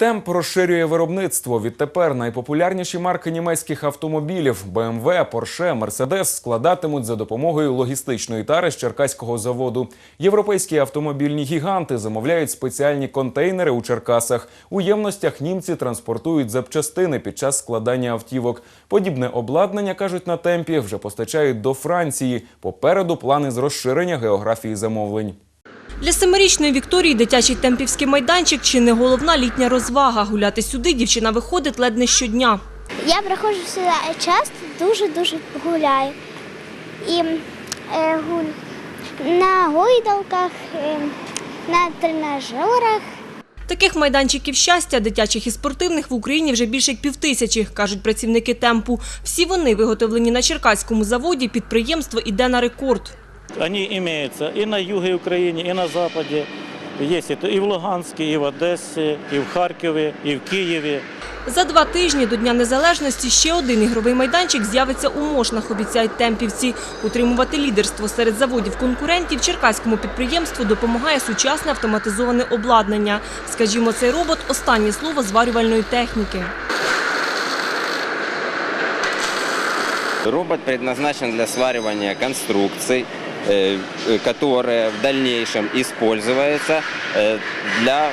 Темп розширює виробництво. Відтепер найпопулярніші марки німецьких автомобілів BMW, Porsche, Mercedes складатимуть за допомогою логістичної тари з черкаського заводу. Європейські автомобільні гіганти замовляють спеціальні контейнери у Черкасах. У ємностях німці транспортують запчастини під час складання автівок. Подібне обладнання кажуть на темпі вже постачають до Франції. Попереду плани з розширення географії замовлень. Для семирічної Вікторії дитячий темпівський майданчик чи не головна літня розвага. Гуляти сюди дівчина виходить ледь не щодня. Я приходжу сюди часто, дуже-дуже гуляю. І е, гуль... на гойдалках, е, на тренажерах. Таких майданчиків щастя, дитячих і спортивних в Україні вже більше як півтисячі, кажуть працівники темпу. Всі вони виготовлені на Черкаському заводі, підприємство іде на рекорд. Они имеются и на юге Украины, и на западе. Есть это и в Луганске, и в Одессе, и в Харькове, и в Киеве. За два тижні до Дня Незалежності ще один ігровий майданчик з'явиться у Мошнах, обіцяють темпівці. Утримувати лідерство серед заводів-конкурентів черкаському підприємству допомагає сучасне автоматизоване обладнання. Скажімо, цей робот – останнє слово зварювальної техніки. Робот предназначен для сваривания конструкций, э, э, которые в дальнейшем используются э, для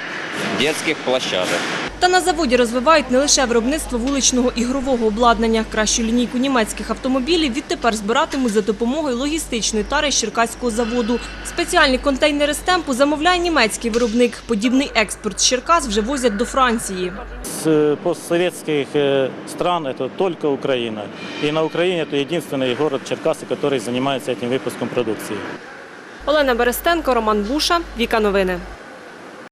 детских площадок. Та на заводі розвивають не лише виробництво вуличного ігрового обладнання. Кращу лінійку німецьких автомобілів відтепер збиратимуть за допомогою логістичної тари з Черкаського заводу. Спеціальні контейнери з темпу замовляє німецький виробник. Подібний експорт з Черкас вже возять до Франції. С э, постсоветских э, стран это только Украина. И на Украине это единственный город Черкасы, который занимается этим выпуском продукции. Олена Берестенко, Роман Буша, Віка Новини.